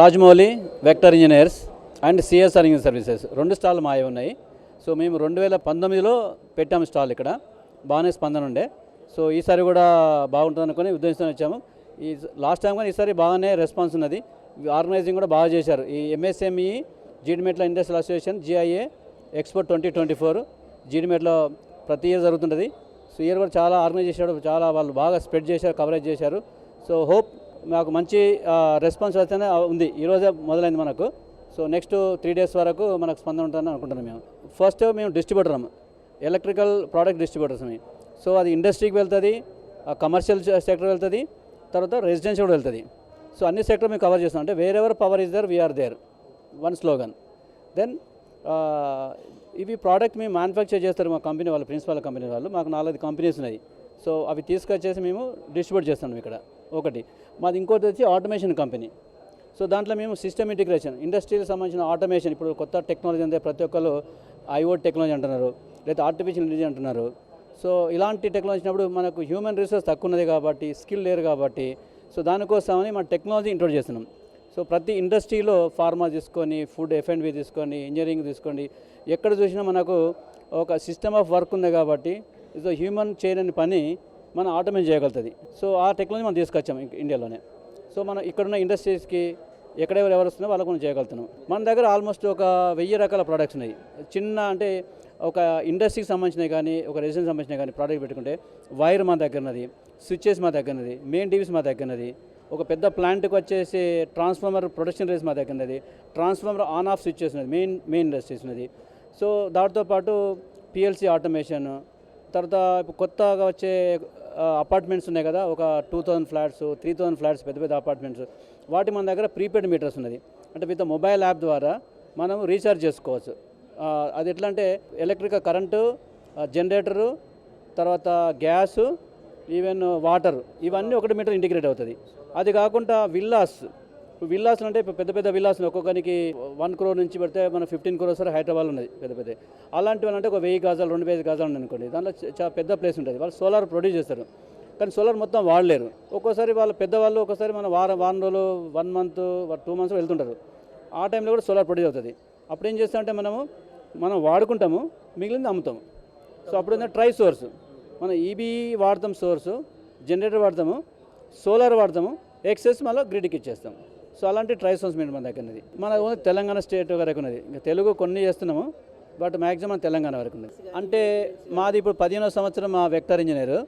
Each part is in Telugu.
Rajamouli vector engineers and CSR engineer services రెండు స్టాల్ మావి ఉన్నాయి. సో మేము రెండు వేల పంతొమ్మిదిలో పెట్టాము స్టాల్ ఇక్కడ. బాగానే స్పందన ఉండే. సో ఈసారి కూడా బాగుంటుంది అనుకుని ఉద్దేశంతో వచ్చాము. ఈ లాస్ట్ టైం కానీ ఈసారి బాగానే రెస్పాన్స్ ఉన్నది. ఆర్గనైజింగ్ కూడా బాగా చేశారు. ఈ MSME Jeedimetla industrial association GIA export twenty twenty four జీడిమెట్లో ప్రతి ఇయర్ జరుగుతుంటుంది. సో ఇయర్ కూడా చాలా ఆర్గనైజ్ చేశారు చాలా వాళ్ళు బాగా స్ప్రెడ్ చేశారు కవరేజ్ చేశారు. సో హోప్ మాకు మంచి రెస్పాన్స్ అయితేనే ఉంది. ఈరోజే మొదలైంది మనకు. సో నెక్స్ట్ త్రీ డేస్ వరకు మనకు స్పందన ఉంటుందని అనుకుంటున్నాం మేము. ఫస్ట్ మేము డిస్ట్రిబ్యూటర్ ఎలక్ట్రికల్ ప్రోడక్ట్ డిస్ట్రిబ్యూటర్స్ మేము సో అది ఇండస్ట్రీకి వెళ్తుంది కమర్షియల్ సెక్టర్ వెళ్తుంది తర్వాత రెసిడెన్షియల్ కూడా వెళ్తుంది. సో అన్ని సెక్టర్ మేము కవర్ చేస్తాం అంటే wherever power is there we are there one slogan then ఇవి ప్రోడక్ట్ మేము మ్యానుఫ్యాక్చర్ చేస్తారు మా కంపెనీ వాళ్ళు ప్రిన్సిపల్ కంపెనీ వాళ్ళు. మాకు నాలుగు కంపెనీస్ ఉన్నాయి. సో అవి తీసుకొచ్చేసి మేము డిస్ట్రిబ్యూట్ చేస్తున్నాం ఇక్కడ. ఒకటి. మాది ఇంకోటి వచ్చి ఆటోమేషన్ కంపెనీ. సో దాంట్లో మేము సిస్టమ్ ఇంటిగ్రేషన్ ఇండస్ట్రీకి సంబంధించిన ఆటోమేషన్ ఇప్పుడు కొత్త టెక్నాలజీ అంటే ప్రతి ఒక్కరు ఐఓ టెక్నాలజీ అంటున్నారు లేదా ఆర్టిఫిషియల్ ఇంటెలిజెన్స్ అంటున్నారు. సో ఇలాంటి టెక్నాలజీ వచ్చినప్పుడు మనకు హ్యూమన్ రిసోర్స్ తక్కువ ఉన్నది కాబట్టి స్కిల్ లేరు కాబట్టి సో దానికోసమని మన టెక్నాలజీ ఇంట్రోడ్యూస్ చేస్తున్నాం. సో ప్రతి ఇండస్ట్రీలో ఫార్మా తీసుకొని ఫుడ్ ఎఫ్ అండ్ బి తీసుకొని ఇంజనీరింగ్ తీసుకోండి ఎక్కడ చూసినా మనకు ఒక సిస్టమ్ ఆఫ్ వర్క్ ఉంది కాబట్టి ఇది హ్యూమన్ చేయని పని మనం ఆటోమేట్ చేయగలుగుతుంది. సో ఆ టెక్నాలజీ మనం తీసుకొచ్చాం ఇండియాలోనే. సో మనం ఇక్కడున్న ఇండస్ట్రీస్కి ఎక్కడెవరు ఎవరు వస్తున్నారో వాళ్ళకు మనం చేయగలుగుతున్నాం. మన దగ్గర ఆల్మోస్ట్ ఒక వెయ్యి రకాల ప్రోడక్ట్స్ ఉన్నాయి. చిన్న అంటే ఒక ఇండస్ట్రీకి సంబంధించినవి కానీ ఒక రెసిడెన్స్ సంబంధించిన కానీ ప్రోడక్ట్ పెట్టుకుంటే వైర్ మా దగ్గర ఉన్నది స్విచ్చెస్ మా దగ్గర ఉన్నది మెయిన్ టీవీస్ మా దగ్గర ఉన్నది ఒక పెద్ద ప్లాంట్కి వచ్చేసి ట్రాన్స్ఫార్మర్ ప్రొడక్షన్ రేస్ మా దగ్గర ఉన్నది ట్రాన్స్ఫార్మర్ ఆన్ ఆఫ్ స్విచ్చెస్ ఉన్నది మెయిన్ మెయిన్ ఇండస్ట్రీస్ ఉన్నది. సో దాంతోపాటు పిఎల్సి ఆటోమేషన్ తర్వాత ఇప్పుడు కొత్తగా వచ్చే అపార్ట్మెంట్స్ ఉన్నాయి కదా ఒక two thousand flats three thousand flats పెద్ద పెద్ద అపార్ట్మెంట్స్ వాటి మన దగ్గర ప్రీపెయిడ్ మీటర్స్ ఉన్నది. అంటే విత్ మొబైల్ యాప్ ద్వారా మనం రీఛార్జ్ చేసుకోవచ్చు. అది ఎట్లా అంటే ఎలక్ట్రిక్ కరెంటు జనరేటరు తర్వాత గ్యాసు ఈవెన్ వాటర్ ఇవన్నీ ఒకటి మీటర్ ఇంటిగ్రేట్ అవుతుంది. అది కాకుండా విల్లాస్ విల్లాస్ అంటే పెద్ద పెద్ద విల్లాస్ ఒక్కొక్కరికి వన్ క్రోర్ నుంచి పెడితే మన ఫిఫ్టీన్ క్రోర్స్ వరకు హైదరాబాద్ ఉన్నది పెద్ద పెద్ద. అలాంటివి అంటే ఒక వెయ్యి గజాలు రెండు వేల గజాలు ఉంది అనుకోండి. దాంట్లో చాలా పెద్ద ప్లేస్ ఉంటుంది. వాళ్ళు సోలార్ ప్రొడ్యూస్ చేస్తారు. కానీ సోలార్ మొత్తం వాడలేరు. ఒక్కోసారి వాళ్ళ పెద్దవాళ్ళు ఒక్కోసారి మన వారం వారం రోజులు వన్ మంత్ టూ మంత్స్ వెళ్తుంటారు. ఆ టైంలో కూడా సోలార్ ప్రొడ్యూస్ అవుతుంది. అప్పుడు ఏం చేస్తామంటే మనము మనం వాడుకుంటాము మిగిలింది అమ్ముతాము. సో అప్పుడు ట్రై సోర్స్. మనం ఈబీ వాడతాం సోర్సు జనరేటర్ వాడతాము సోలార్ వాడతాము ఎక్సెస్ మళ్ళీ గ్రిడ్కి ఇచ్చేస్తాం. సో అలాంటి ట్రైసోన్స్ మీద మన దగ్గర ఉన్నది. మన తెలంగాణ స్టేట్ వరకు ఉన్నది. ఇంకా తెలుగు కొన్ని చేస్తున్నాము బట్ మ్యాక్సిమం తెలంగాణ వరకు ఉన్నది. అంటే మాది ఇప్పుడు పదిహేనో సంవత్సరం మా వెక్టర్ ఇంజనీర్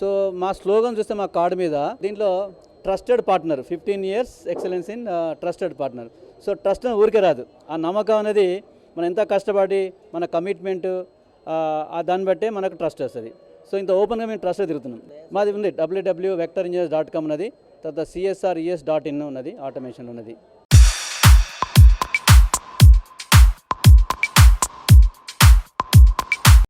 సో మా స్లోగన్ చూస్తే మా కార్డు మీద దీంట్లో trusted partner fifteen years excellence in trusted partner so trust ఊరికే రాదు. ఆ నమ్మకం అనేది మనం ఎంత కష్టపడి మన కమిట్మెంట్ uh, దాన్ని బట్టే మనకు ట్రస్ట్ వస్తుంది. సో ఇంత ఓపెన్గా మేము ట్రస్ట్ తిరుగుతున్నాం. మాది ఉంది W W vector engineers dot com అనేది తర్వాత సిఎస్ఆర్ ఈఎస్ డాట్ ఇన్ ఉన్నది ఆటోమేషన్ ఉన్నది.